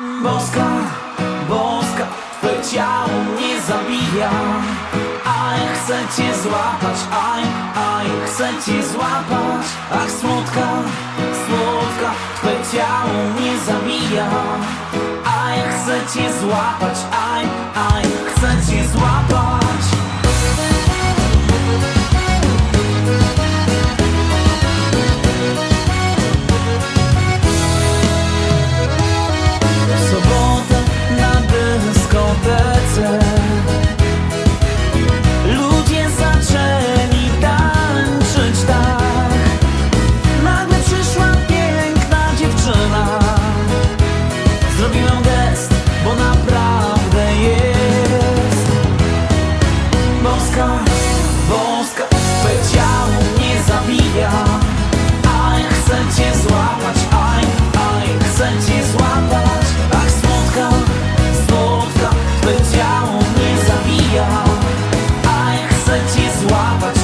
Boska, boska, twoje ciało mnie zabija. Aj, chcę cię złapać, aj, aj, chcę cię złapać. Ach, słodka, słodka, twoje ciało mnie zabija. Aj, chcę cię złapać, aj, aj, Boska, twoje ciało mnie zabija. Aj, chcę cię złapać, aj, aj, chcę cię złapać. Ach, słodka, twoje ciało mnie zabija. Aj, chcę cię złapać